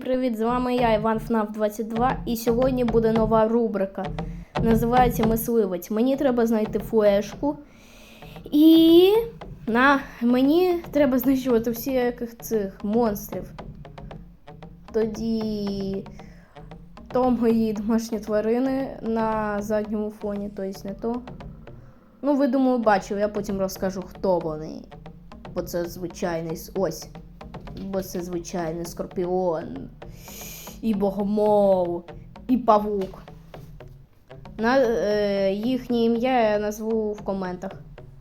Привіт, з вами я, Іван ФНАФ 22, і сьогодні буде нова рубрика. Називається Мисливець. Мені треба знайти флешку. І на мені треба знищувати всіх цих монстрів. Тоді то мої домашні тварини на задньому фоні, тобто не то. Ну, ви думаю, бачили, я потім розкажу, хто вони. Бо це звичайний ось. Бо це звичайний скорпіон, і богомол, і павук. На, е, їхнє ім'я я назву в коментах.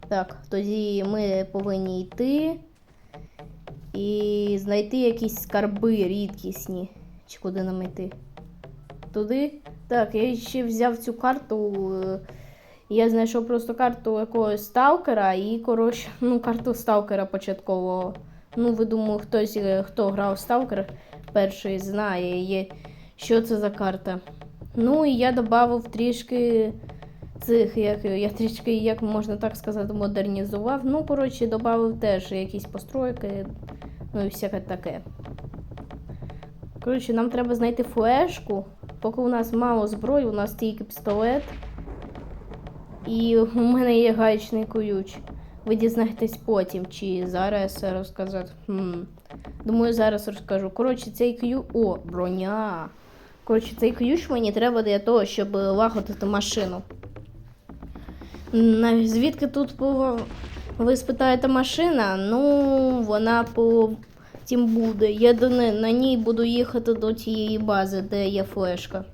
Так, тоді ми повинні йти і знайти якісь скарби рідкісні. Чи куди нам йти? Туди? Так, я ще взяв цю карту. е, Я знайшов просто карту якогось сталкера і, коротше, ну, карту сталкера початкового. Ну, ви думаю, хтось, е, хто грав в Сталкер перший, знає, що це за карта. Ну і я додав трішки цих, як я трішки, як можна так сказати, модернізував. Ну, коротше, додав теж якісь постройки, ну і всяке таке. Коротше, нам треба знайти флешку. Поки у нас мало зброї, у нас тільки пістолет. І у мене є гаечний ключ. Ви дізнаєтесь потім, чи зараз розказати. Хм. Думаю, зараз розкажу. Коротше, цей ключ. О, броня. Коротше, цей ключ мені треба для того, щоб лагодити машину. Звідки тут по... ви спитаєте машина? Ну, вона по тім буде. Я до не... на ній буду їхати до тієї бази, де є флешка.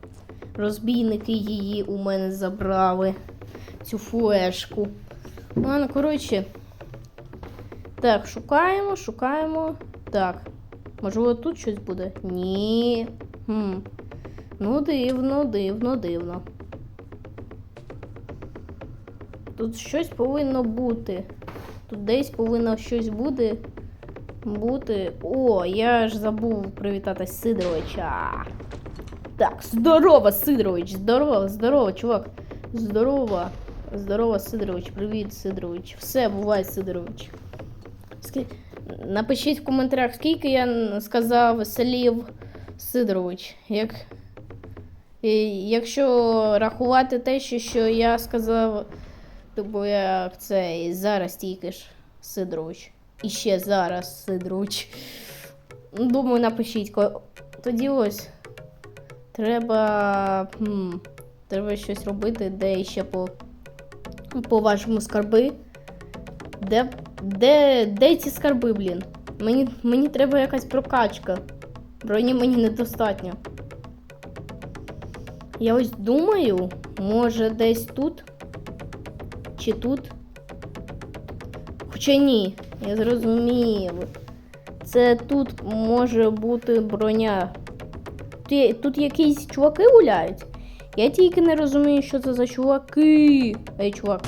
Розбійники її у мене забрали. Цю флешку. Ладно, коротше. Так, шукаємо, шукаємо. Так. Можливо, тут щось буде? Ні. Хм. Ну, дивно, дивно, дивно. Тут щось повинно бути. Тут десь повинно щось буде. Бути. О, я ж забув привітати Сидоровича. Так, здорово, Сидорович, здорово, здорово, чувак. Здорово. Здорово, Сидорович. Привіт, Сидорович. Все, буває, Сидорович. Скі... Напишіть в коментарях, скільки я сказав слів Сидорович. Як... Якщо рахувати те, що, що я сказав, тобто як це і зараз тільки ж Сидорович. І ще зараз Сидорович. Думаю, напишіть. Тоді ось. Треба. Хм, треба щось робити, де ще по по вашому скарби. Де, де, де ці скарби, блін? Мені, мені треба якась прокачка. Броні мені недостатньо. Я ось думаю, може десь тут? Чи тут? Хоча ні, я зрозумів. Це тут може бути броня. Ти- Тут якісь чуваки гуляють? Я тільки не розумію, що це за чуваки. Ей, чувак.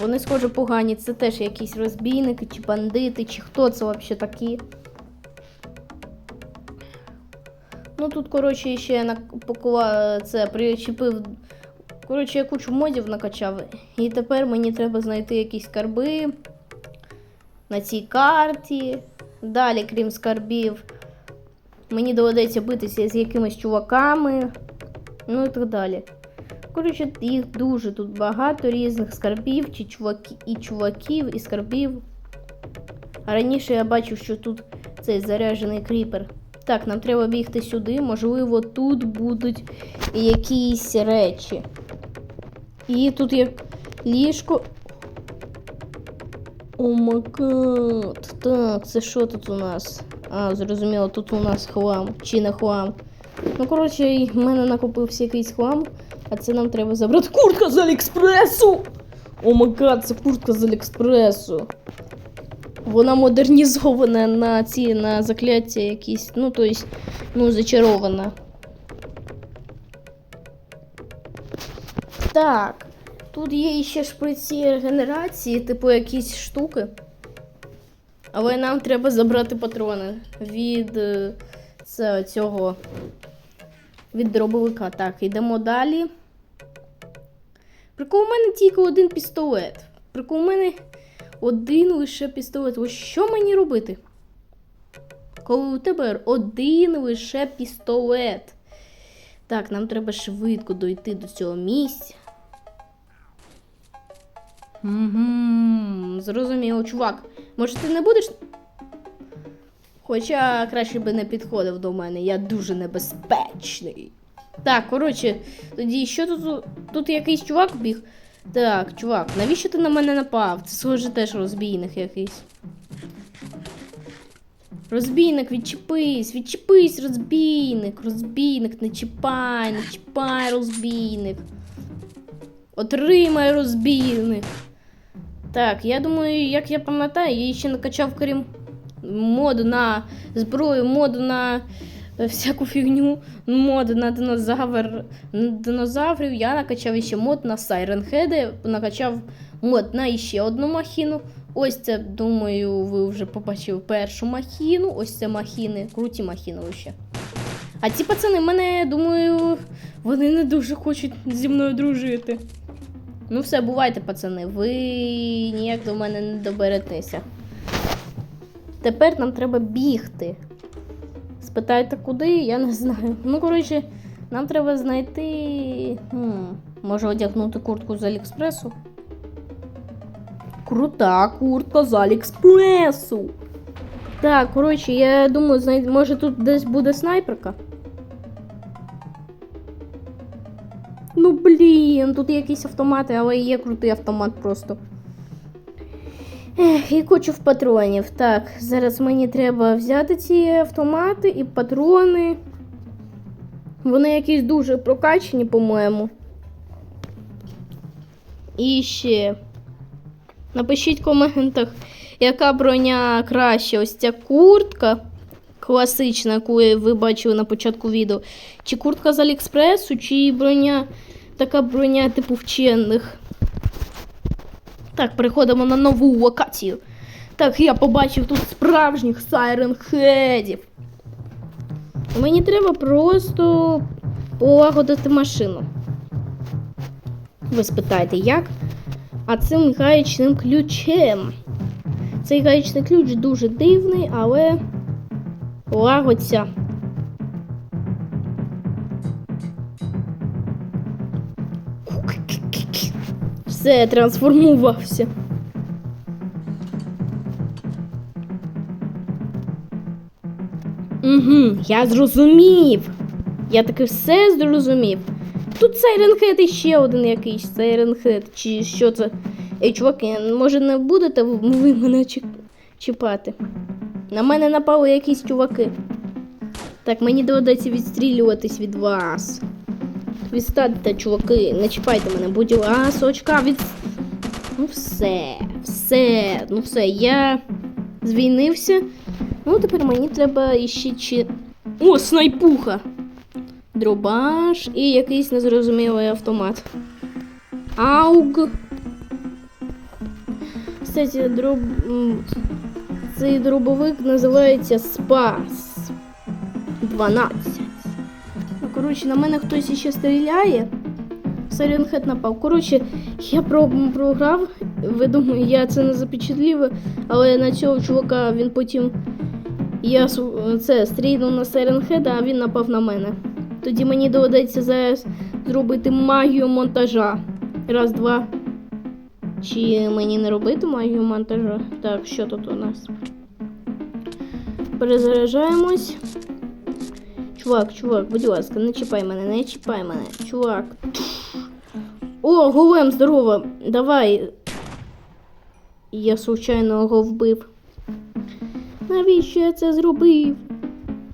Вони, схоже, погані. Це теж якісь розбійники, чи бандити, чи хто це взагалі такі. Ну тут, коротше, ще я це, причепив. Коротше, я кучу модів накачав. І тепер мені треба знайти якісь скарби на цій карті. Далі, крім скарбів, мені доведеться битися з якимись чуваками. Ну і так далі. Коротше, їх дуже тут багато різних скарбів, чи чуваки, і чуваків, і скарбів. А раніше я бачив, що тут цей заряджений кріпер. Так, нам треба бігти сюди. Можливо, тут будуть якісь речі. І тут є ліжко. О макат. Так, це що тут у нас? А, зрозуміло, тут у нас хлам. Чи не хлам. Ну, коротше, в мене накопився якийсь хлам, а це нам треба забрати. Куртка з Аліекспресу! О макат, це куртка з Аліекспресу. Вона модернізована на ці на закляття якісь, ну, то есть, ну, зачарована. Так, тут є ще шприці регенерації, типу якісь штуки. Але нам треба забрати патрони від е, цього від дробовика. Так, йдемо далі. Прикол у мене тільки один пістолет. Прикол у мене один лише пістолет. Ось що мені робити? коли у тебе один лише пістолет. Так, нам треба швидко дойти до цього місця. Угу, зрозуміло, чувак. Може, ти не будеш. Хоча краще би не підходив до мене, я дуже небезпечний. Так, коротше, тоді що тут? Тут якийсь чувак біг. Так, чувак, навіщо ти на мене напав? Це схоже теж розбійник якийсь. Розбійник, відчепись, відчепись, розбійник, розбійник, не чіпай, не чіпай, розбійник. Отримай розбійник. Так, я думаю, як я пам'ятаю, я ще накачав крім моду на зброю, моду на всяку фігню, моду на динозавр, на динозаврів. Я накачав ще мод на сайренхеди, накачав мод на ще одну махіну. Ось це, думаю, ви вже побачили першу махіну. Ось це махіни, круті махіни ще. А ці пацани мене, думаю, вони не дуже хочуть зі мною дружити. Ну все, бувайте, пацани, ви ніяк до мене не доберетеся. Тепер нам треба бігти. Спитайте, куди, я не знаю. Ну, коротше, нам треба знайти. Хм, може одягнути куртку з Аліекспресу? Крута куртка з Аліекспресу. Так, коротше, я думаю, знай... може тут десь буде снайперка. Ну блін, тут якісь автомати, але є крутий автомат просто. Ех, і кучу патронів. Так, зараз мені треба взяти ці автомати і патрони. Вони якісь дуже прокачені, по-моєму. І ще. Напишіть в коментах, яка броня краще. Ось ця куртка класична, яку ви бачили на початку відео. Чи куртка з Аліекспресу, чи броня, така броня типу вчених. Так, переходимо на нову локацію. Так, я побачив тут справжніх сайренхедів. Мені треба просто полагодити машину. Ви спитаєте, як? А цим гаєчним ключем. Цей гаєчний ключ дуже дивний, але лагодься. Все, трансформувався. Угу, я зрозумів. Я таки все зрозумів. Тут Сайренхед і ще один якийсь Сайренхед, чи що це. Ей, чуваки, може не будете ви мене чіпати? На мене напали якісь чуваки. Так, мені доведеться відстрілюватись від вас. Відстаньте, чуваки, не чіпайте мене, будь ласочка, від... Ну все, все, ну все, я звільнився. Ну, тепер мені треба іще чи. О, снайпуха! Дробаш і якийсь незрозумілий автомат. Ауг. Кстати, дроб... цей дробовик називається Спас 12. Коротше, на мене хтось ще стріляє. Саренхет напав. Коротше, я про програв. Ви думаєте, я це не запечатлів, але на цього чувака він потім. Я це стрільнув на Сайренхеда, а він напав на мене. Тоді мені доведеться зараз зробити магію монтажа. Раз, два. Чи мені не робити магію монтажа? Так, що тут у нас? Перезаряджаємось. Чувак, чувак, будь ласка, не чіпай мене, не чіпай мене. Чувак. О, голем, здорово. Давай. Я случайно його вбив. Навіщо я це зробив?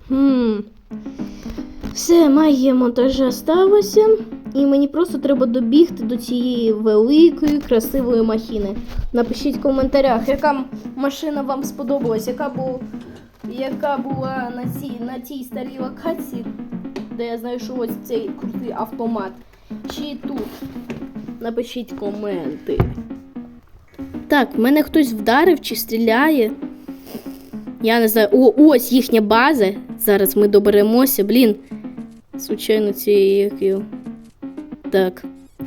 Хм. Все, магія монтажа сталося. І мені просто треба добігти до цієї великої, красивої махіни. Напишіть в коментарях, яка машина вам сподобалась, яка, бу... яка була на цій, на тій старій локації, де я знайшов ось цей крутий автомат. Чи тут? Напишіть коменти. Так, мене хтось вдарив чи стріляє. Я не знаю. О, ось їхня база. Зараз ми доберемося. Блін. Случайно цієї як. Так,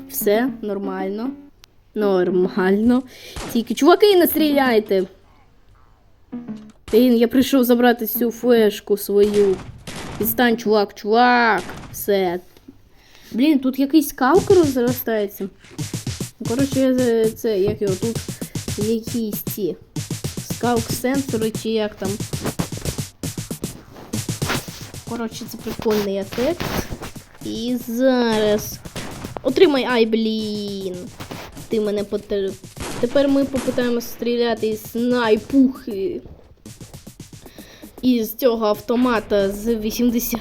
все нормально. Нормально. Тільки чуваки, не стріляйте. Блін, я прийшов забрати цю флешку свою. Відстань, чувак, чувак. Все. Блін, тут якийсь скалка розростається. Коротше, я це як його тут якісь ці скалк сенсори чи як там. Коротше, це прикольний ефект. І зараз. Отримай, ай, блін. Ти мене потер... Тепер ми попитаємося стріляти із снайпухи. Із цього автомата з 80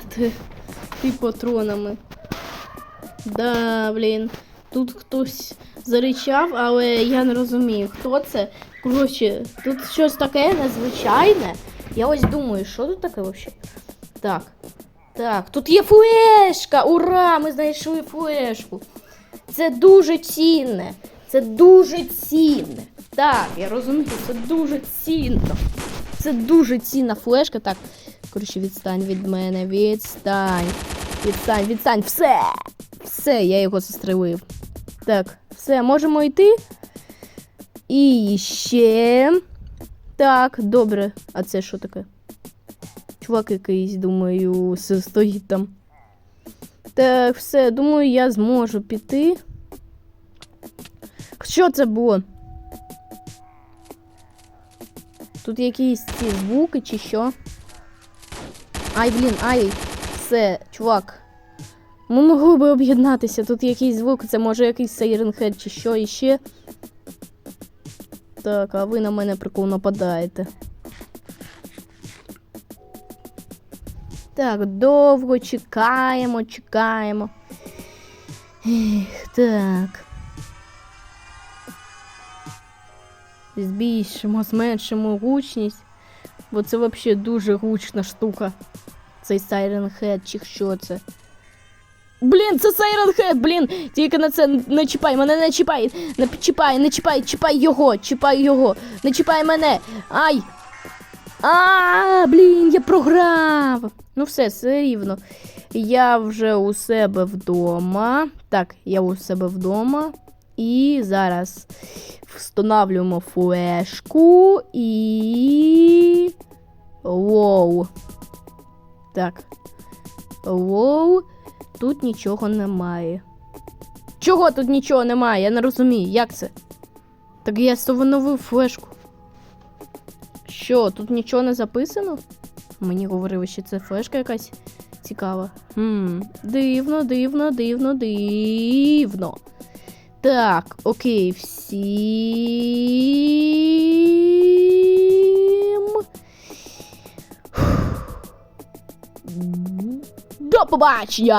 патронами. Да, блін. Тут хтось заричав, але я не розумію, хто це. Коротше, тут щось таке незвичайне. Я ось думаю, що тут таке взагалі? Так. Так, тут є флешка! Ура! Ми знайшли флешку. Це дуже цінне. Це дуже цінне. Так, я розумію, це дуже цінно. Це дуже цінна флешка. Так, коротше, відстань від мене. Відстань. Відстань, відстань. Все! Все, я його застрелив. Так, все, можемо йти. І ще. Так, добре. А це що таке? Чувак якийсь, думаю, стоїть там. Так, все, думаю, я зможу піти. Що це було? Тут якісь ці звуки чи що? Ай, блін, ай, все, чувак. Ми могли би об'єднатися. Тут якийсь звук, це може якийсь Head чи що іще. Так, а ви на мене прикол нападаєте. Так, довго чекаємо, чекаємо. Ех, так. Збільшимо, зменшимо гучність. Бо це взагалі дуже гучна штука. Цей Siren Head, чи що це? Блін, це Siren Head, блін! Тільки на це не чіпай, мене не чіпай! Не чіпай, не чіпай, чіпай його, чіпай його, не чіпай мене! Ай! А, блін, я програв. Ну все, все рівно. Я вже у себе вдома. Так, я у себе вдома. І зараз встановлюємо флешку і. Воу. Так. Воу. Тут нічого немає. Чого тут нічого немає? Я не розумію, як це? Так я встановив флешку. Що, тут нічого не записано? Мені говорили, що це флешка якась цікава. Хм, дивно, дивно, дивно, дивно. Так, окей, всім. До побачення!